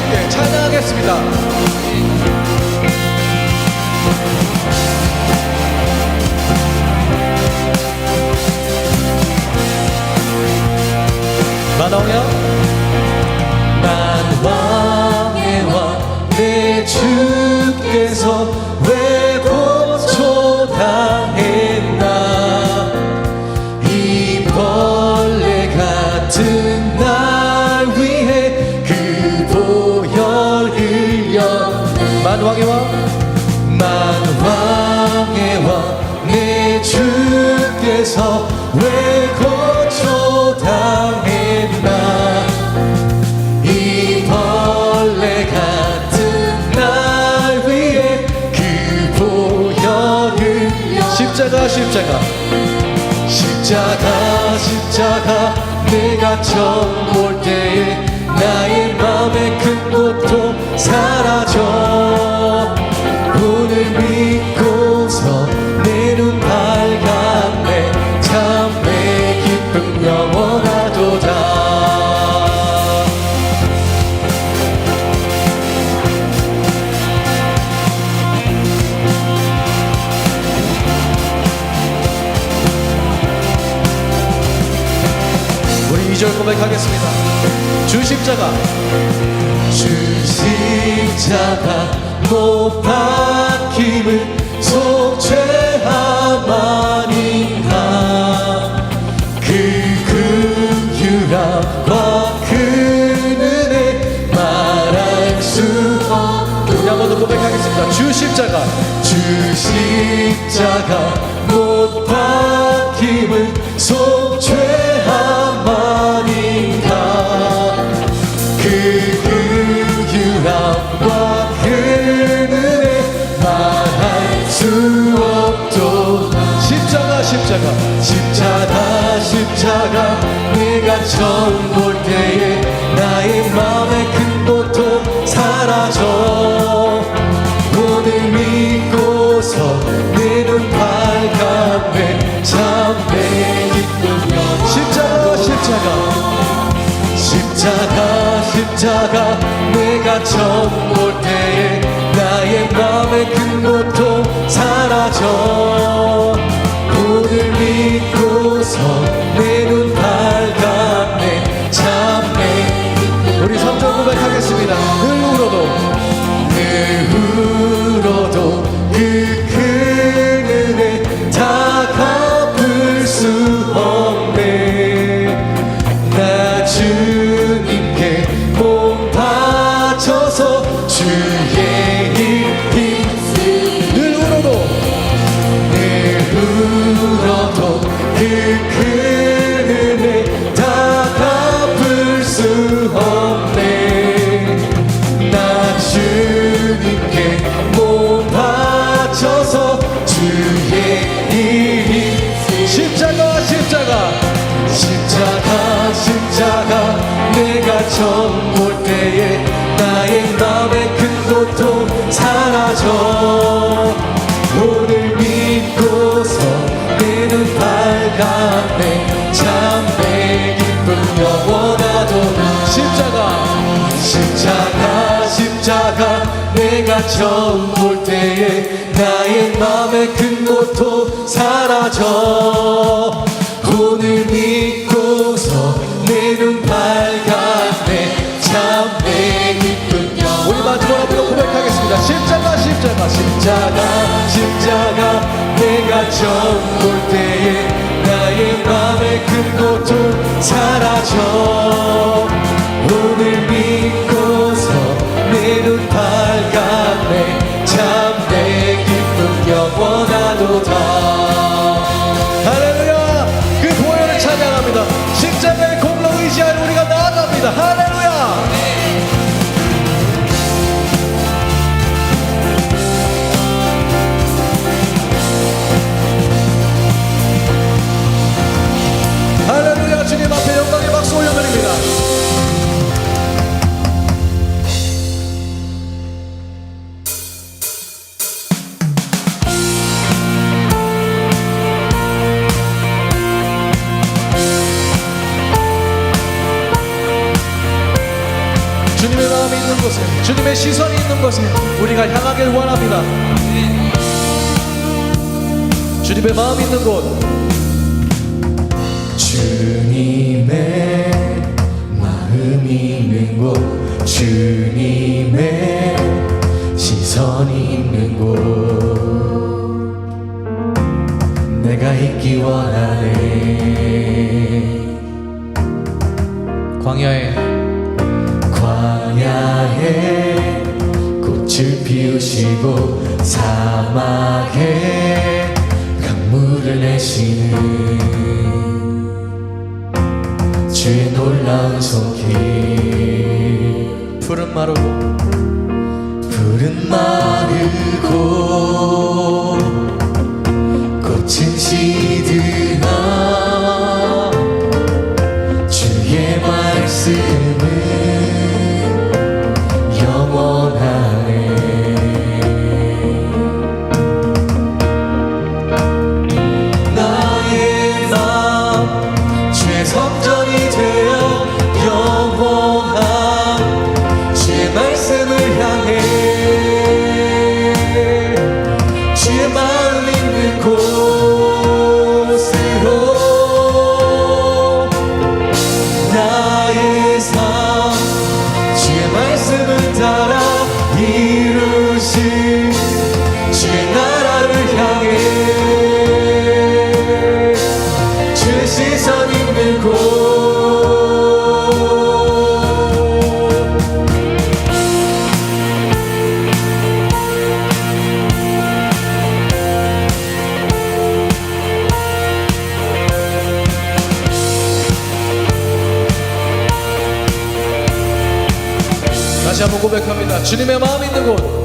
함께 찬양하겠습니다. 만왕이야 만왕의 왕내 주께서 만왕의 왕. 만왕의 왕내 주께서 왜 고초당했나? 이 벌레 같은 날 위해 그 보혈을 십자가 십자가. 십자가 십자가 내가 처음 볼 때에 나의 맘의 큰 고통 사라져 주 십자가. 주 십자가 못 박힘을 속죄함 아닌가? 그 긍휼함과 그 은혜 말할 수 없도다 십자가 십자가. 십자가 십자가 내가 처음 십자가 십자가 내가 처음 볼 때에 나의 마음의 큰 고통 사라져 내가 처음 볼 때에 나의 맘의 큰 고통 사라져. 오늘 믿고서 내 눈 밝았네. 참내 기쁨 영원 우리 마지막 앞으로 고백하겠습니다. 십자가 십자가 십자가 십자가. 내가 처음 볼 때에 나의 맘의 큰 고통 사라져 곳에 우리가 향하길 원합니다. 주님의 마음 있는 곳. 주님의 마음 있는 곳. 주님의 시선 있는 곳. 내가 있기 원하네. 광야에. 광야에. 꽃을 피우시고 사막에 강물을 내시는 주의 놀라운 손길. 푸른 마르고 푸른 마르고 꽃은 시들 주님의 마음이 있는 곳.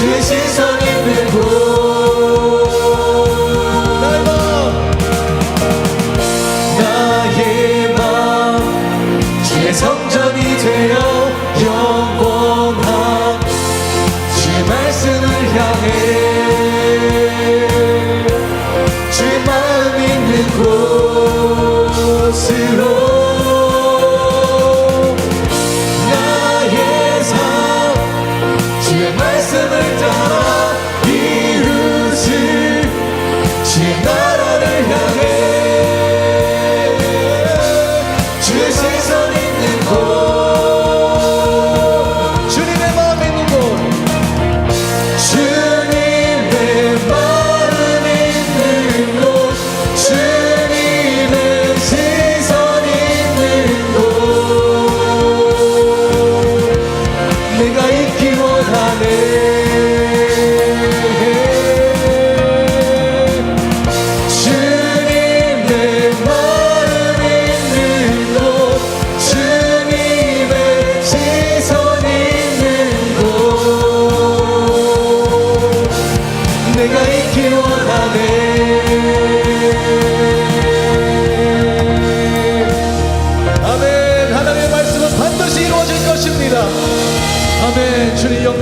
주의 시선이 들고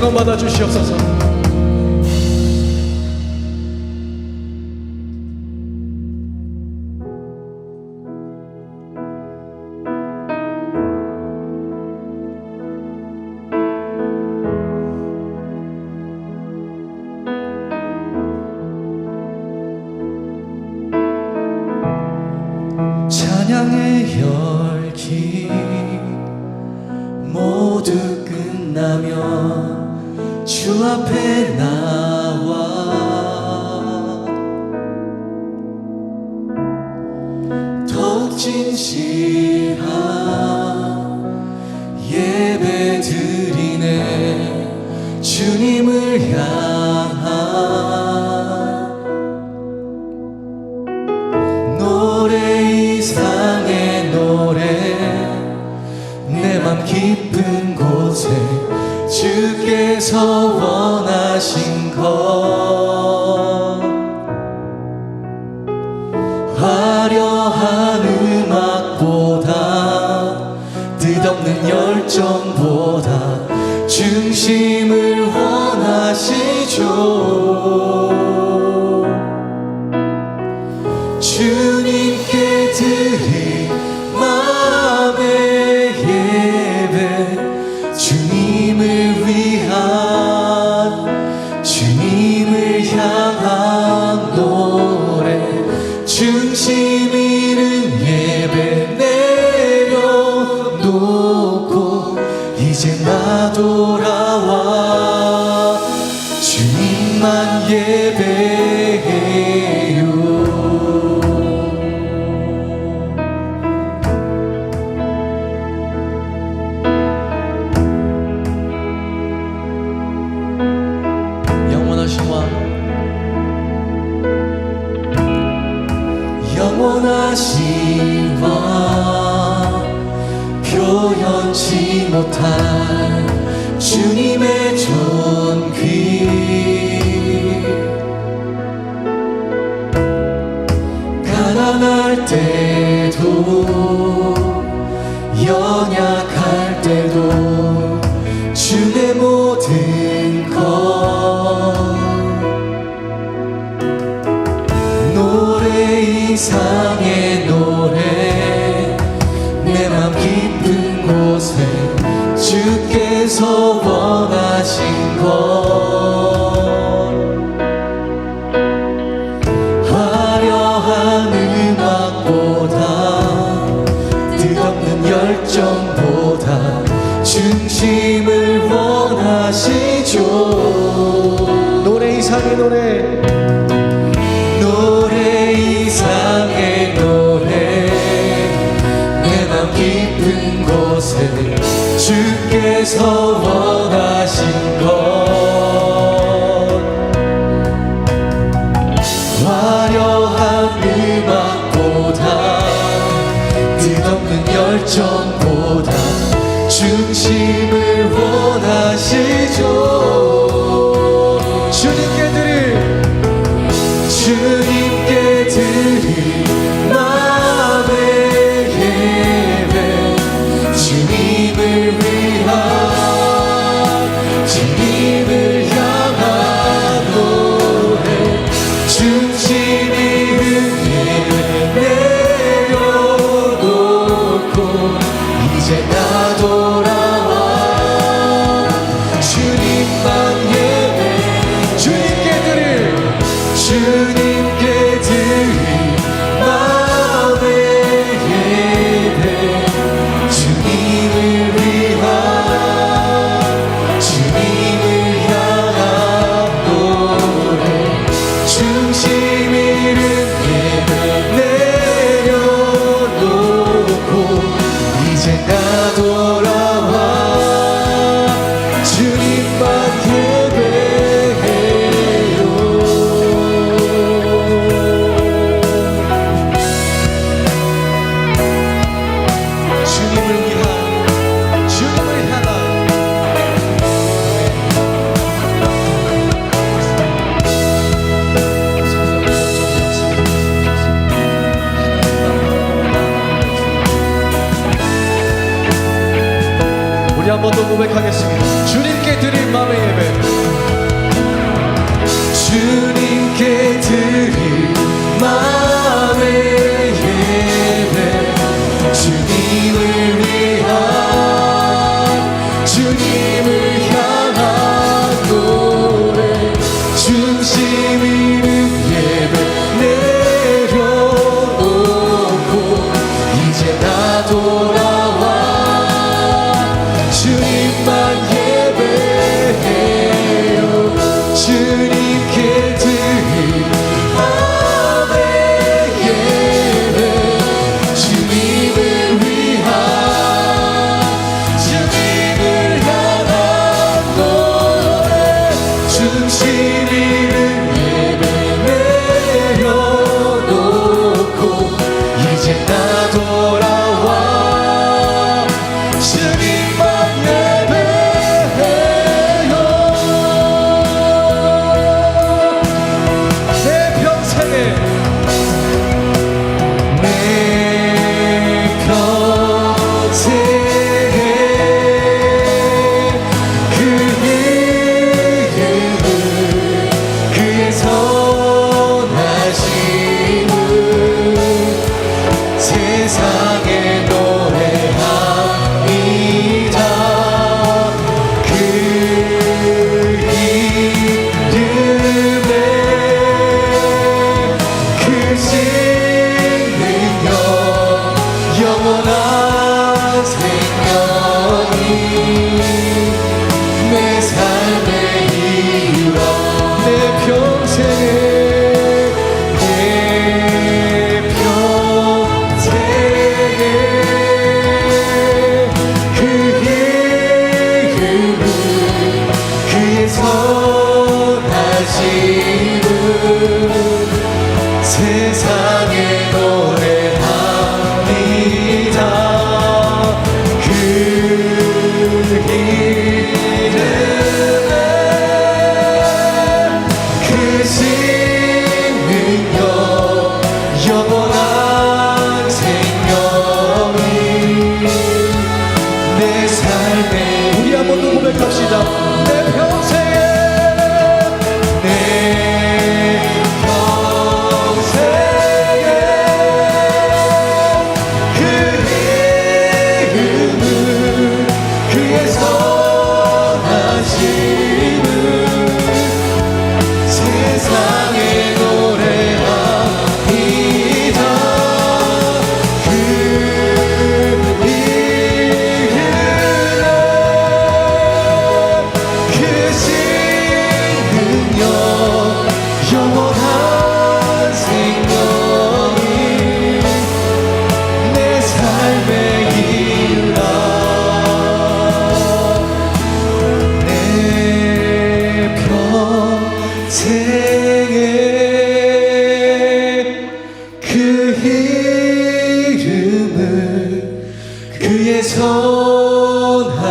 한번 받아 주시옵소서. 찬양의 열기 모두 끝나면 sua perna. 주께서 원하신 것. 화려한 음악보다 뜻없는 열정보다 중심을 심이는 예배 내놓고, 이제 나도 주님의 열정보다 중심을 원하시죠. 노래 이상의 노래. 노래 이상의 노래. 내 맘 깊은 곳에 주께서 원하 선하심을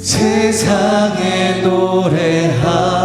세상에 노래합니다.